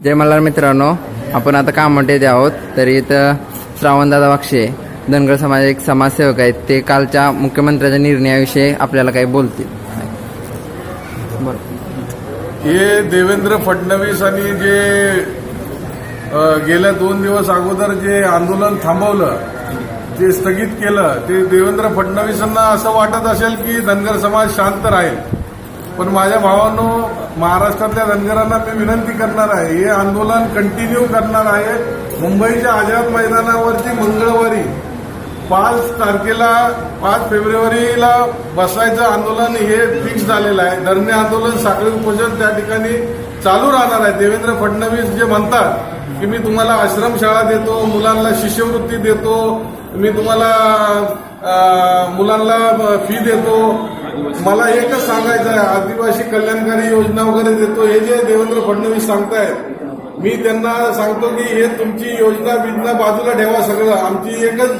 जय मल्हार मित्रांनो आपण आता काममध्ये येथे आहोत. तर इथं श्रावणदादा वाक्षे धनगर समाज एक समाजसेवक आहेत. ते कालच्या मुख्यमंत्र्याच्या निर्णयाविषयी आपल्याला काही बोलतील. बरं हे देवेंद्र फडणवीस आणि जे गेल्या दोन दिवस अगोदर जे आंदोलन थांबवलं जे स्थगित केलं ते देवेंद्र फडणवीसांना असं वाटत असेल की धनगर समाज शांत राहील. पण माझ्या भावांनो महाराष्ट्रातल्या धनगरांना मी विनंती करणार आहे हे आंदोलन कंटिन्यू करणार आहे. मुंबईच्या आझाद मैदानावरती मंगळवारी पाच तारखेला पाच फेब्रुवारीला बसायचं आंदोलन हे फिक्स झालेलं आहे. धरणे आंदोलन साखळी उपोषण त्या ठिकाणी चालू राहणार आहे. देवेंद्र फडणवीस जे म्हणतात की मी तुम्हाला आश्रमशाळा देतो मुलांना शिष्यवृत्ती देतो मी तुम्हाला मुलांना फी देतो मला एकच सांगायचं आहे आदिवासी कल्याणकारी योजना वगैरे देतो हे जे देवेंद्र फडणवीस सांगतायत मी त्यांना सांगतो की हे तुमची योजना बिजना बाजूला ठेवा सगळं. आमची एकच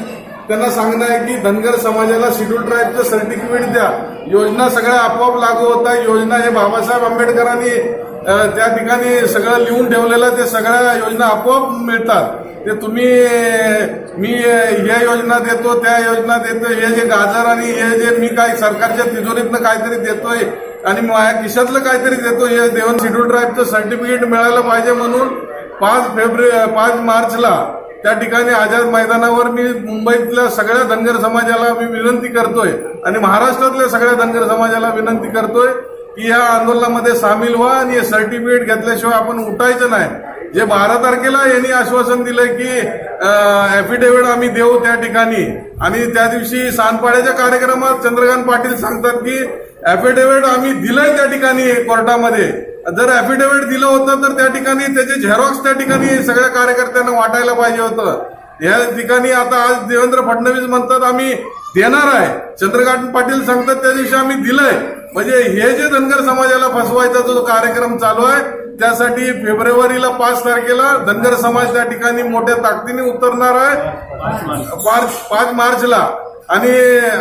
त्यांना सांगणं आहे की धनगर समाजाला शेड्यूल ट्राईबचं सर्टिफिकेट द्या. योजना सगळ्या आपोआप लागू होत आहे. योजना हे बाबासाहेब आंबेडकरांनी त्या ठिकाणी सगळं लिहून ठेवलेलं ते सगळ्या योजना आपोआप मिळतात. ते तुम्ही मी या योजना देतो त्या योजना देतो हे जे गाजर आणि हे जे मी काय सरकारच्या तिजोरीतनं काहीतरी देतोय आणि माझ्या किशातलं काहीतरी देतो हे देवन शेड्यूल ट्राईबचं सर्टिफिकेट मिळालं पाहिजे म्हणून पाच फेब्रुवारी पाच मार्चला त्या ठिकाणी आझाद मैदानावर मी मुंबईतल्या सगळ्या धनगर समाजाला मी विनंती करतोय आणि महाराष्ट्रातल्या सगळ्या धनगर समाजाला विनंती करतोय की या आंदोलनामध्ये सामील व्हा आणि हे सर्टिफिकेट घेतल्याशिवाय आपण उठायचं नाही. जे बारा तारखेला यांनी आश्वासन दिलंय की ऍफिडेव्हिट आम्ही देऊ त्या ठिकाणी. आणि त्या दिवशी सानपाड्याच्या कार्यक्रमात चंद्रकांत पाटील सांगतात की ऍफिडेव्हिट आम्ही दिलंय त्या ठिकाणी कोर्टामध्ये. जर ऍफिडेव्हिट दिलं होतं तर त्या ठिकाणी त्याचे झेरॉक्स त्या ठिकाणी सगळ्या कार्यकर्त्यांना वाटायला पाहिजे होतं. या ठिकाणी आता आज देवेंद्र फडणवीस म्हणतात आम्ही देणार आहे. चंद्रकांत पाटील सांगतात त्या दिवशी आम्ही दिलंय. म्हणजे हे जे धनगर समाजाला फसवायचा जो कार्यक्रम चालू आहे त्यासाठी फेब्रुवारीला पाच तारखेला धनगर समाज त्या ठिकाणी मोठ्या ताकदीने उतरणार आहे. पाच पाच मार्चला. आणि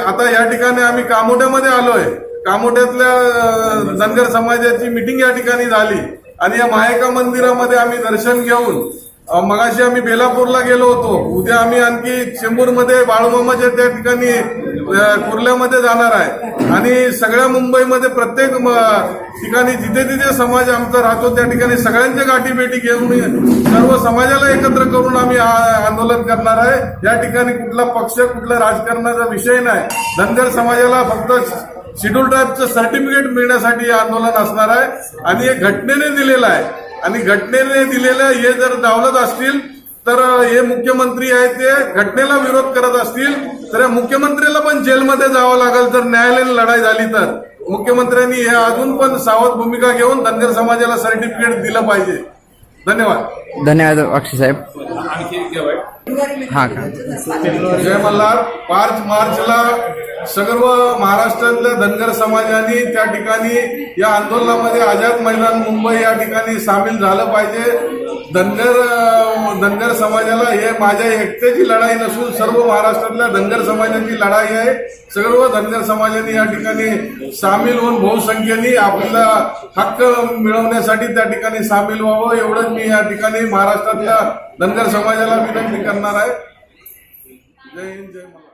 आता या ठिकाणी आम्ही कामोड्यामध्ये आलोय. कामोट्यातल्या धनगर समाजाची मिटिंग या ठिकाणी झाली. आणि या मायका मंदिरामध्ये आम्ही दर्शन घेऊन मगाशी आम्ही बेलापूरला गेलो होतो. उद्या आम्ही आणखी चेंबूरमध्ये बाळूमामाच्या त्या ठिकाणी कुर्ल्यामध्ये जाणार आहे. आणि सगळ्या मुंबईमध्ये प्रत्येक ठिकाणी जिथे जिथे समाज आमचा राहतो त्या ठिकाणी सगळ्यांच्या गाठी भेटी घेऊन सर्व समाजाला एकत्र करून आम्ही आंदोलन करणार आहे. या ठिकाणी कुठला पक्ष कुठला राजकारणाचा विषय नाही. धनगर समाजाला फक्त शेड्यूल ट्राईबचं सर्टिफिकेट मिळण्यासाठी हे आंदोलन असणार आहे आणि हे घटनेने दिलेलं आहे. आणि घटनेने दिलेलं हे जर डावलत असतील तर हे मुख्यमंत्री आहेत ते घटनेला विरोध करत असतील तर या मुख्यमंत्र्याला पण जेलमध्ये जावं लागेल जर न्यायालयीन लढाई झाली तर. मुख्यमंत्र्यांनी हे अजून पण सावध भूमिका घेऊन धनगर समाजाला सर्टिफिकेट दिलं पाहिजे. धन्यवाद. धन्यवाद वाक्षे साहेब. हा का? जय मल्हार. पाच मार्चला सर्व महाराष्ट्रातल्या धनगर समाजाने त्या ठिकाणी या आंदोलनामध्ये आझाद मैदान मुंबई या ठिकाणी सामील झालं पाहिजे. धनगर धनगर समाजाला हे माझ्या एकट्याची लढाई नसून सर्व महाराष्ट्रातल्या धनगर समाजाची लढाई आहे. सर्व धनगर समाजाने या ठिकाणी सामील होऊन बहुसंख्येने आपला हक्क मिळवण्यासाठी त्या ठिकाणी सामील व्हावं एवढंच मी या ठिकाणी महाराष्ट्रातल्या धनगर समाजाला विनंती करणार आहे. जय हिंद जय महाराष्ट्र.